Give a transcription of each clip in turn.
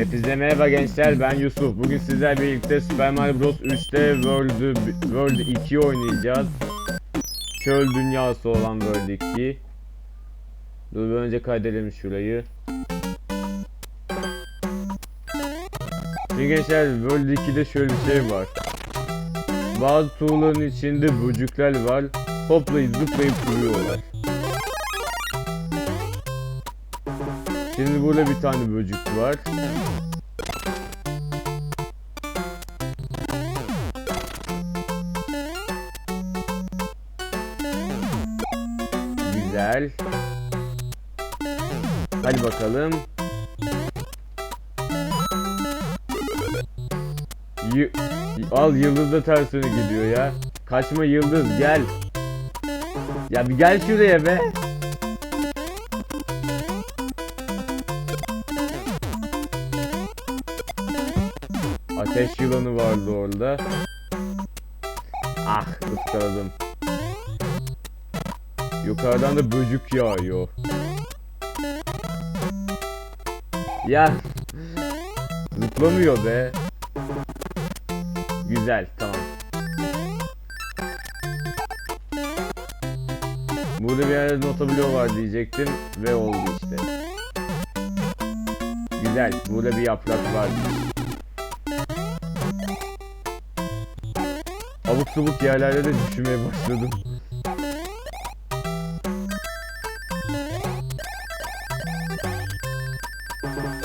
Hepinize merhaba gençler ben Yusuf. Bugün sizlerle birlikte Super Mario Bros 3'te World, World 2 oynayacağız. Çöl dünyası olan World 2. Dur bir önce kaydedelim şurayı. Şimdi gençler World 2'de şöyle bir şey var. Bazı tuğların içinde böcekler var. Hoplayıp zıplayıp duruyorlar. Şimdi burada bir tane böcek var. Güzel. Hadi bakalım. Y Al yıldız da tersine gidiyor ya. Kaçma yıldız gel. Ya bir gel şuraya be. Ateş yılanı vardı orada. Ah ıskaladım. Yukarıdan da böcük yağıyor. Ya zıplamıyor be. Güzel tamam. Burada bir yerde notabiliyor var diyecektim ve oldu işte. Güzel. Burada bir yaprak var. Abuk subuk yerlerde de düşünmeye başladım.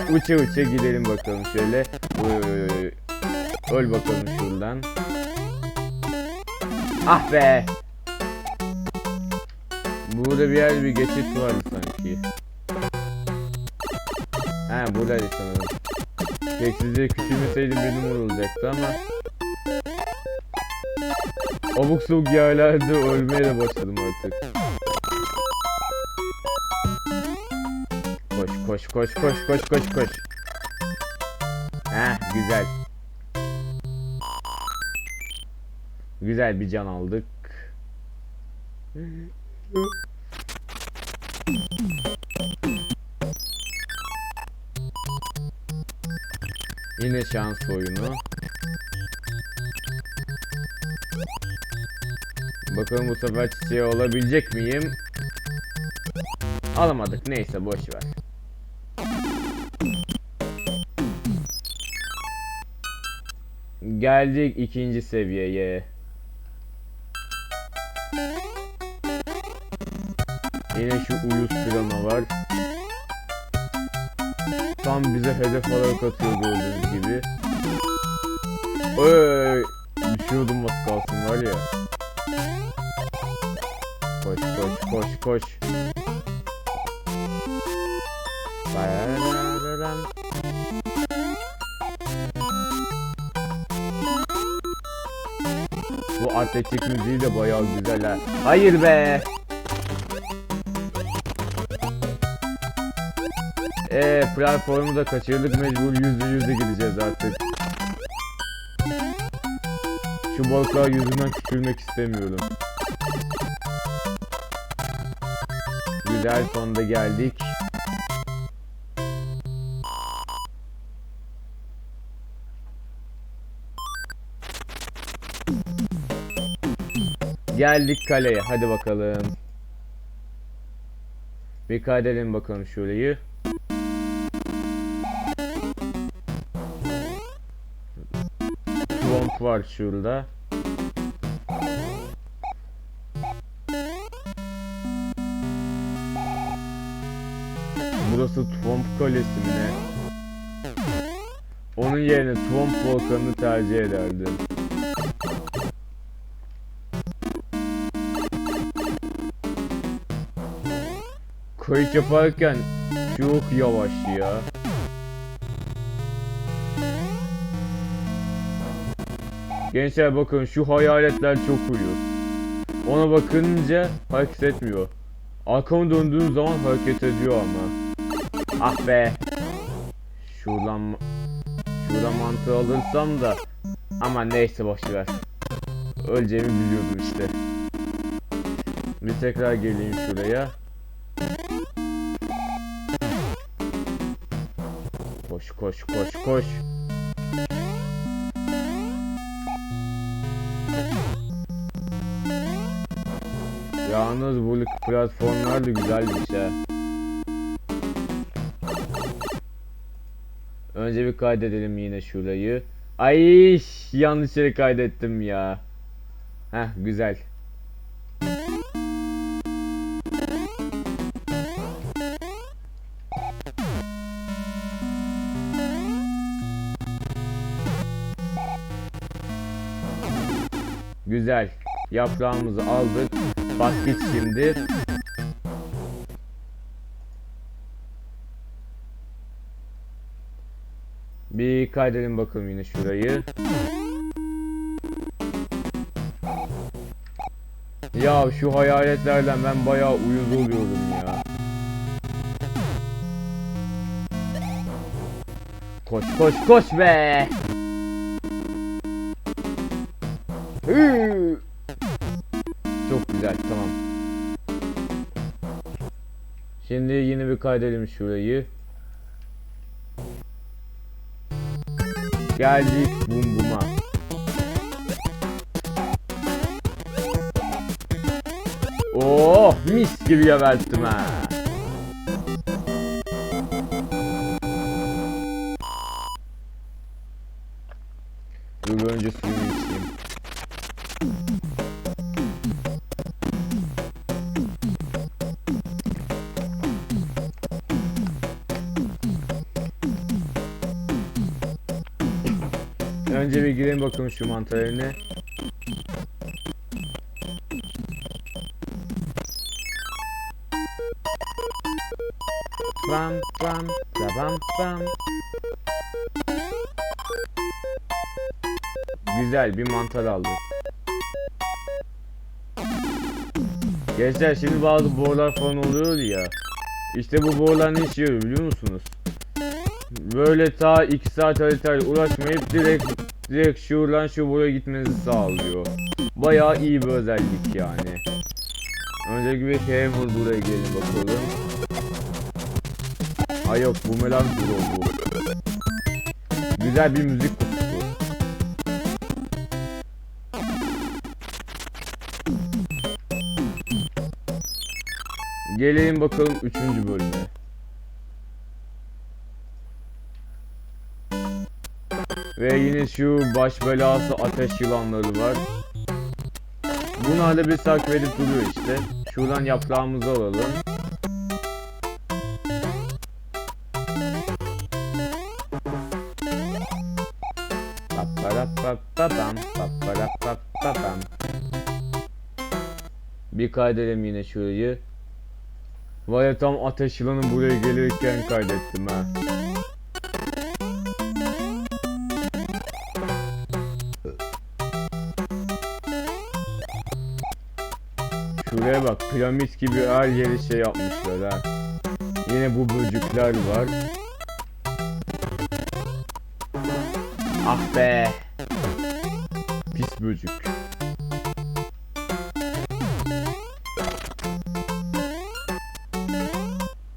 Uça uça gidelim bakalım şöyle. Öl bakalım şuradan. Ah be! Burada bir yerde bir geçit vardı sanki. He buradaydı sanırım. Tek size küçülmeseydim benim olacaktı ama Abuk sabuk yerlerde ölmeye de başladım artık. Koş koş koş koş koş koş. Heh güzel. Güzel bir can aldık. Yine şans oyunu. Bakalım bu sefer çiçeği olabilecek miyim? Alamadık neyse boş ver. Geldik ikinci seviyeye. Yine şu uyuz planı var. Tam bize hedef olarak atıyor gördüğünüz gibi. Oy, düşüyordum az kalsın var ya. Koş koş koş koş. Barararam. Atletik müziği de bayağı güzel ha. Hayır be. Eee platformu da kaçırdık mecbur yüzde yüzde gideceğiz artık. Şu balıklar yüzünden küçülmek istemiyorum. Güzel sonunda geldik. Geldik kaleye. Hadi bakalım. Bir kaydedelim bakalım şurayı. Swamp var şurada. Burası Swamp Kalesi mi ne? Onun yerine Swamp Volkanı'nı tercih ederdim. Kayıt yaparken çok yavaş ya. Gençler bakın şu hayaletler çok uyuyor. Ona bakınca hareket etmiyor. Arkamı döndüğüm zaman hareket ediyor ama. Ah be. Şuradan şuradan mantığı alırsam da ama neyse boşver. Öleceğimi biliyordum işte. Bir tekrar geleyim şuraya. Koş koş koş koş. Yalnız bu platformlar da güzelmiş ha. Önce bir kaydedelim yine şurayı. Ay yanlış yere kaydettim ya. Heh güzel. Güzel. Yaprağımızı aldık. Bak git şimdi. Bir kaydedelim bakalım yine şurayı. Ya şu hayaletlerden ben bayağı uyuz oluyorum ya. Koş koş koş be. Çok güzel tamam. Şimdi yine bir kaydedelim şurayı. Geldik bum buma. Oh mis gibi geberttim ha. Önce bir girelim bakalım şu mantarına. Bam bam da bam bam. Güzel bir mantar aldık. Gençler şimdi bazı borular falan oluyor ya. İşte bu borular ne işe biliyor musunuz? Böyle ta 2 saat haritayla uğraşmayıp direkt direkt şuradan şu buraya gitmenizi sağlıyor. Bayağı iyi bir özellik yani. Önce bir Hammer buraya gelin bakalım. Ay yok bu Melan Pro bu. Güzel bir müzik kutusu. Gelelim bakalım 3. bölüme. Ve yine şu baş belası ateş yılanları var. Bunlar da bir takip edip duruyor işte. Şuradan yaprağımızı alalım. Bir kaydedelim yine şurayı. Vay tam ateş yılanı buraya gelirken kaydettim ha. Şuraya bak piramit gibi her yeri şey yapmışlar ha. Yine bu böcekler var. Ah be. Pis böcek.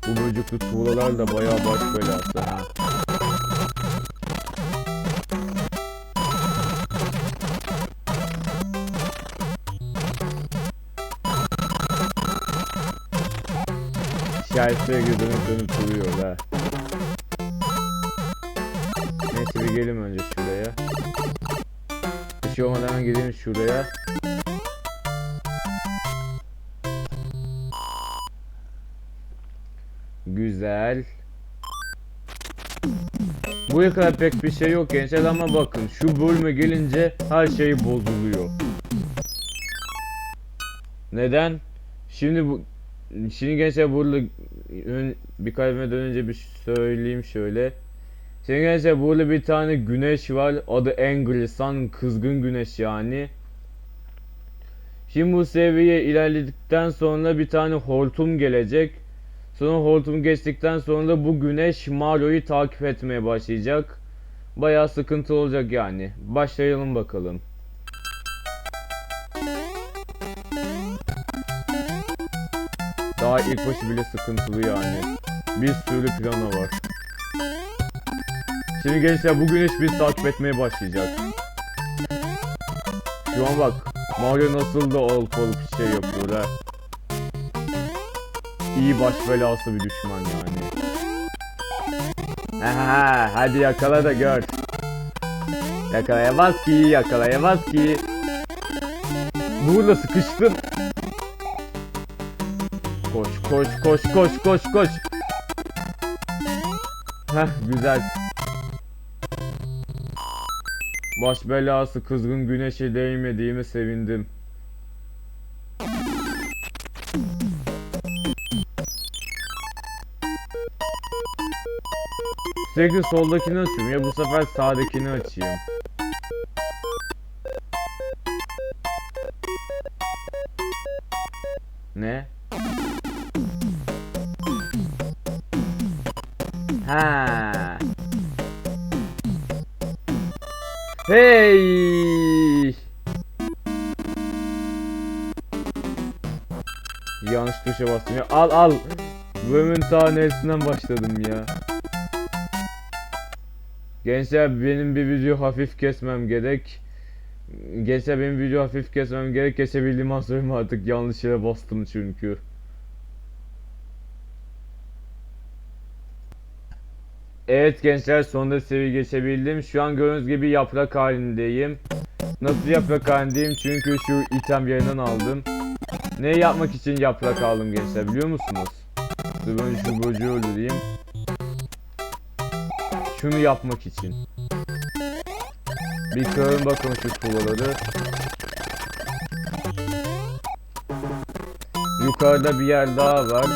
Bu böcekli tuğlalar da bayağı baş belası ha. Şeriflere gibi dönüp duruyor ha. Neyse bir gelin önce şuraya. Bir şey olmadan gidelim şuraya. Güzel. Buraya kadar pek bir şey yok gençler ama bakın şu bölüme gelince her şey bozuluyor. Neden? Şimdi bu Şimdi gençler burada bir kaybetmeden önce bir söyleyeyim şöyle. Şimdi gençler burada bir tane güneş var. Adı Angry Sun. Kızgın güneş yani. Şimdi bu seviye ilerledikten sonra bir tane hortum gelecek. Sonra hortum geçtikten sonra da bu güneş Mario'yu takip etmeye başlayacak. Bayağı sıkıntı olacak yani. Başlayalım bakalım. Daha ilk başı bile sıkıntılı yani. Bir sürü planı var. Şimdi gençler bu güneş bizi takip etmeye başlayacak. Şu an bak Mario nasıl da olup olup şey yapıyor ha. İyi baş belası bir düşman yani. Ha hadi yakala da gör. Yakalayamaz ki, yakalayamaz ki. Burada sıkıştım. Koş, koş, koş, koş, koş, koş. Heh, güzel. Baş belası kızgın güneşe değmediğime sevindim. Sürekli soldakini açıyorum ya bu sefer sağdakini açayım. Ne? Hey! Yanlış tuşa bastım ya. Al al. Bölümün ta neresinden başladım ya. Gençler benim bir video hafif kesmem gerek. Gençler benim video hafif kesmem gerek. Kesebildiğim an artık yanlış yere bastım çünkü. Evet gençler sonunda seviye geçebildim. Şu an gördüğünüz gibi yaprak halindeyim. Nasıl yaprak halindeyim? Çünkü şu item yerinden aldım. Ne yapmak için yaprak aldım gençler biliyor musunuz? Dur ben şu böceği öldüreyim. Şunu yapmak için. Bir kırın bakalım şu tuğlaları. Yukarıda bir yer daha var.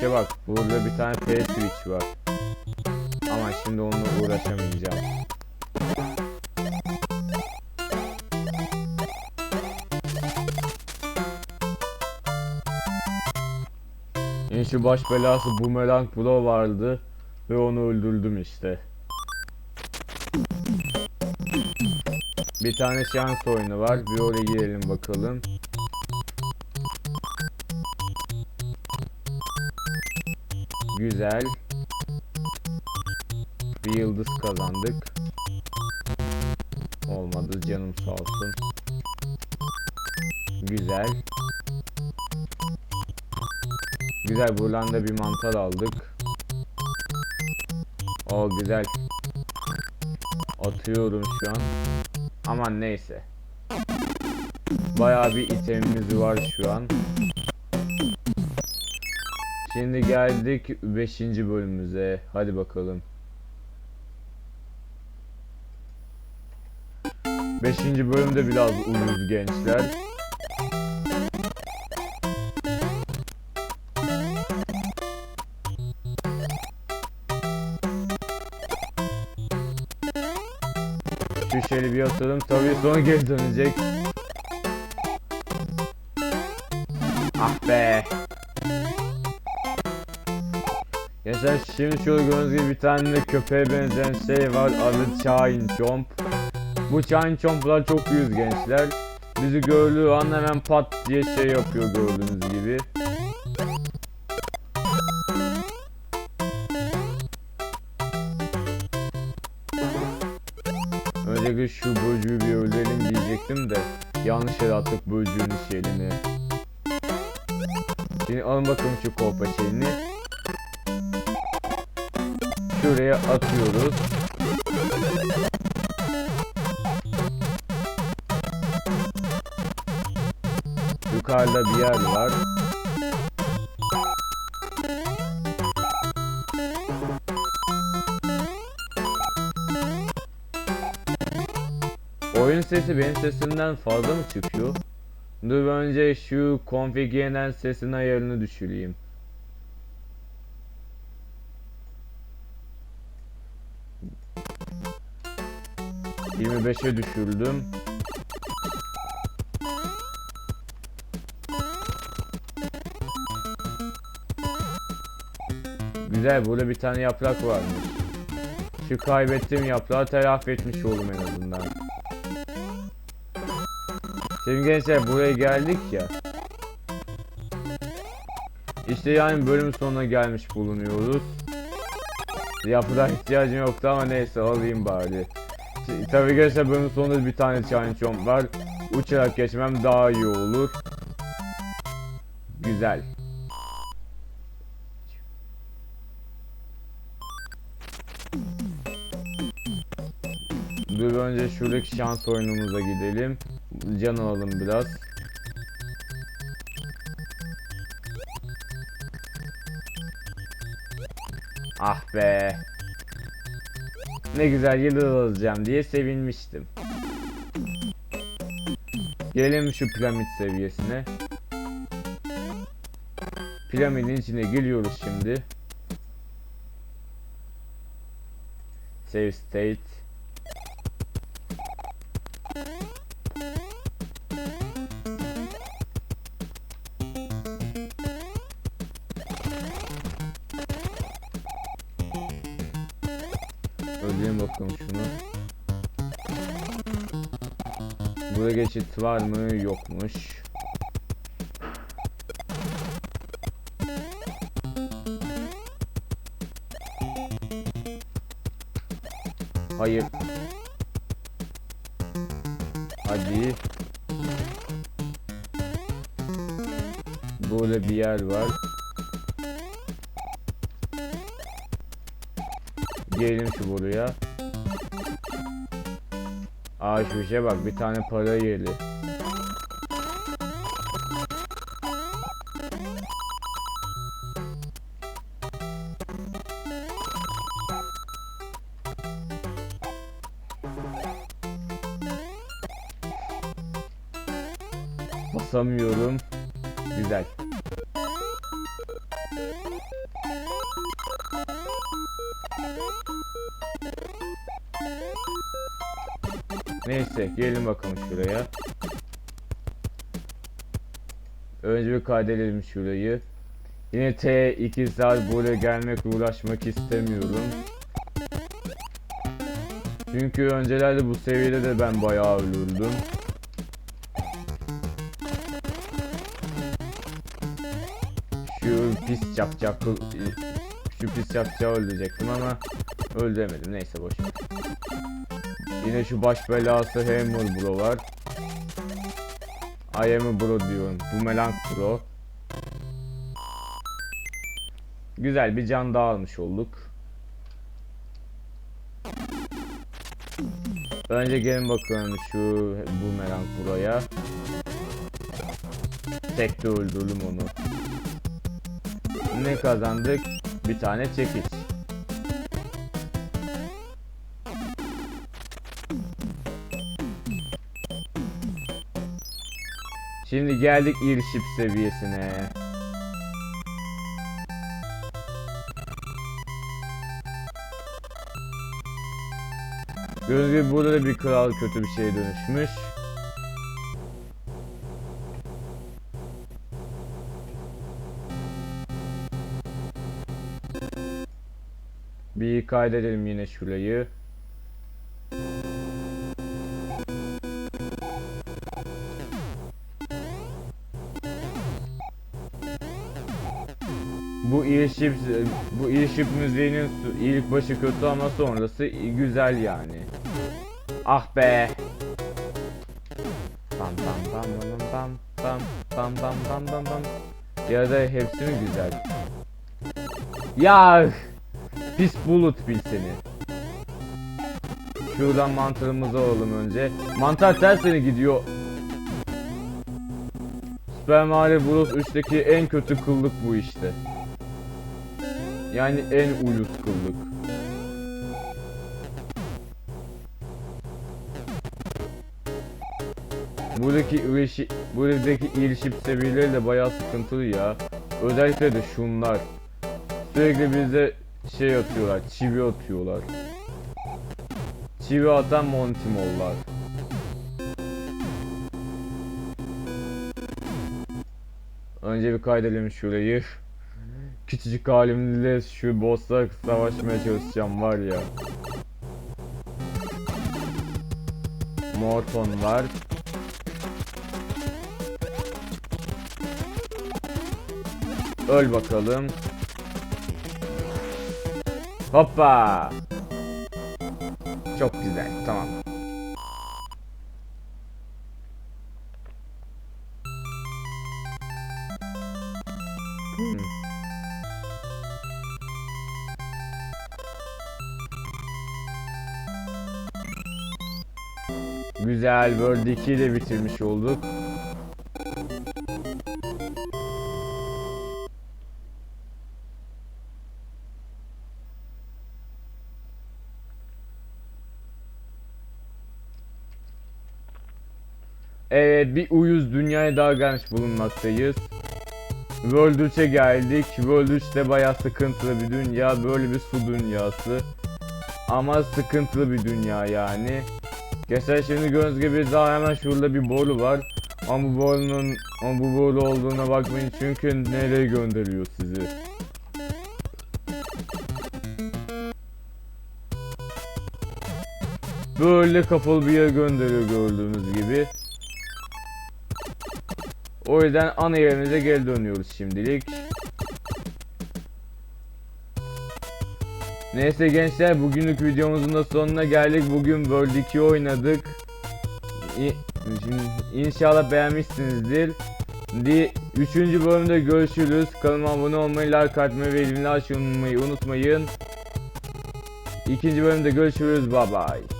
İşe bak. Burada bir tane P switch var. Ama şimdi onunla uğraşamayacağım. Yani baş belası Boomerang Bro vardı ve onu öldürdüm işte. Bir tane şans oyunu var. Bir oraya girelim bakalım. Güzel. Bir yıldız kazandık. Olmadı canım sağ olsun. Güzel. Güzel buradan da bir mantar aldık. O güzel. Atıyorum şu an. Aman neyse. Bayağı bir itemimiz var şu an. Şimdi geldik 5. bölümümüze. Hadi bakalım. 5. bölümde biraz uyuz gençler. Şöyle bir atalım. Tabii sonra geri dönecek. Ah be. Gençler şimdi şöyle gördüğünüz gibi bir tane de köpeğe benzeyen şey var. Adı Chain Chomp. Bu Chain Chomp'lar çok yüz gençler. Bizi gördüğü an hemen pat diye şey yapıyor gördüğünüz gibi. Öncelikle şu böcüğü bir öldürelim diyecektim de yanlış yere attık böcüğün şeyini. Şimdi alın bakalım şu kolpa şeyini şuraya atıyoruz. Yukarıda bir yer var. Oyun sesi benim sesimden fazla mı çıkıyor? Dur önce şu config sesinin ayarını düşüreyim. Yirmi beşe düşürdüm. Güzel burada bir tane yaprak varmış. Şu kaybettiğim yaprağı telafi etmiş oldum en azından. Şimdi gençler buraya geldik ya. İşte yani bölüm sonuna gelmiş bulunuyoruz. Yapıda ihtiyacım yoktu ama neyse alayım bari. Tabii gençler bölüm sonunda bir tane challenge var. Uçarak geçmem daha iyi olur. Güzel. Dur önce şuradaki şans oyunumuza gidelim. Can alalım biraz. Ah be. Ne güzel yıldız alacağım diye sevinmiştim. Gelelim şu piramit seviyesine. Piramidin içine giriyoruz şimdi. Save state. Öldüreyim bakalım şunu. Burada geçit var mı? Yokmuş. Hayır. Hadi. Burada bir yer var. Gelelim şu buraya. Aa şu işe bak bir tane para yeri. Basamıyorum. Güzel. Neyse gelin bakalım şuraya. Önce bir kaydedelim şurayı. Yine T 2 saat buraya gelmek uğraşmak istemiyorum. Çünkü öncelerde bu seviyede de ben bayağı ölürdüm. Şu pis çapçak şu pis çapçağı öldürecektim ama öldüremedim. Neyse boş ver. Yine şu baş belası Hammer Bro var. I am bro diyorum. Bu Melank Bro. Güzel bir can daha almış olduk. Önce gelin bakalım şu bu Melank Bro'ya. Tek de öldürdüm onu. Ne kazandık? Bir tane çekiç. Şimdi geldik airship seviyesine. Gördüğünüz gibi burada da bir kral kötü bir şeye dönüşmüş. Bir kaydedelim yine şurayı. Airship bu airship müziğinin ilk başı kötü ama sonrası güzel yani. Ah be. Bam bam bam bam bam bam bam bam bam bam bam. Ya da hepsi mi güzel? Ya pis bulut bil seni. Şuradan mantarımızı alalım önce. Mantar tersine gidiyor. Super Mario Bros 3'teki en kötü kıllık bu işte. Yani en uyuz kıllık. Buradaki ilişi, buradaki ilişip seviyeleri de bayağı sıkıntılı ya. Özellikle de şunlar. Sürekli bize şey atıyorlar, çivi atıyorlar. Çivi atan Montimollar. Önce bir kaydedelim şurayı. Küçücük halimle şu boss'la savaşmaya çalışacağım var ya. Morton var. Öl bakalım. Hoppa. Çok güzel. Tamam. Güzel World 2'yi de bitirmiş olduk. Evet bir uyuz dünyaya daha gelmiş bulunmaktayız. World 3'e geldik. World 3'te bayağı sıkıntılı bir dünya. Böyle bir su dünyası. Ama sıkıntılı bir dünya yani. Gençler şimdi gördüğünüz gibi daha hemen şurada bir boru var. Ama bu borunun ama bu boru olduğuna bakmayın çünkü nereye gönderiyor sizi. Böyle kapalı bir yere gönderiyor gördüğünüz gibi. O yüzden ana yerimize geri dönüyoruz şimdilik. Neyse gençler bugünlük videomuzun da sonuna geldik. Bugün World 2 oynadık. İnşallah beğenmişsinizdir. Di 3. bölümde görüşürüz. Kanalıma abone olmayı, like atmayı ve bildirimleri açmayı unutmayın. İkinci bölümde görüşürüz. Bye bye.